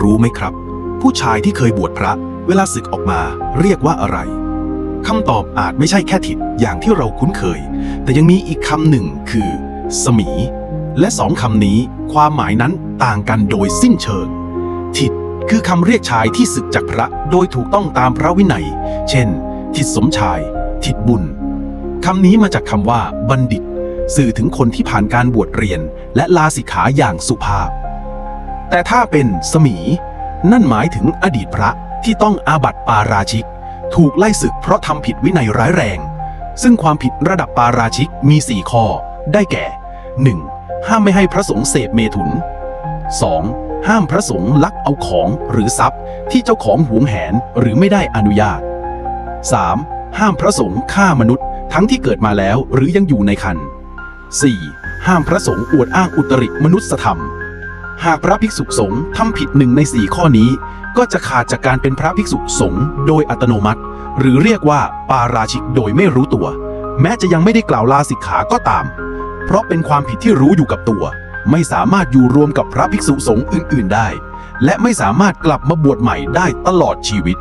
รู้ไหมครับ ผู้ชายที่เคยบวชพระ เวลาศึกออกมาเรียกว่าอะไรคำตอบอาจไม่ใช่แค่ถิดอย่างที่เราคุ้นเคย แต่ยังมีอีกคำหนึ่งคือ สมี และสองคำนี้ความหมายนั้นต่างกันโดยสิ้นเชิง ถิดคือคำเรียกชายที่ศึกจากพระโดยถูกต้องตามพระวินัย เช่น ถิดสมชาย ถิดบุญคำนี้มาจากคำว่า บัณฑิต สื่อถึงคนที่ผ่านการบวชเรียน และลาสิกขาอย่างสุภาพ แต่ถ้าเป็นสมี นั่นหมายถึงอดีตพระที่ต้องอาบัติปาราชิก ถูกไล่ศึกเพราะทำผิดวินัยร้ายแรง ซึ่งความผิดระดับปาราชิกมี 4 ข้อ ได้แก่ 1. ห้ามไม่ให้พระสงฆ์เสพเมถุน 2. ห้ามพระสงฆ์ลักเอาของหรือทรัพย์ที่เจ้าของหวงแหนหรือไม่ได้อนุญาต 3. ห้ามพระสงฆ์ฆ่ามนุษย์ทั้งที่เกิดมาแล้วหรือยังอยู่ในคัน 4. ห้ามพระสงฆ์อวดอ้างอุตริมนุษยธรรม หากพระภิกษุสงฆ์ทำผิดหนึ่งในสี่ข้อนี้ ก็จะขาดจากการเป็นพระภิกษุสงฆ์โดยอัตโนมัติ หรือเรียกว่าปาราชิกโดยไม่รู้ตัว แม้จะยังไม่ได้กล่าวลาสิกขาก็ตาม เพราะเป็นความผิดที่รู้อยู่กับตัว ไม่สามารถอยู่รวมกับพระภิกษุสงฆ์อื่น ๆ ได้ และไม่สามารถกลับมาบวชใหม่ได้ตลอดชีวิต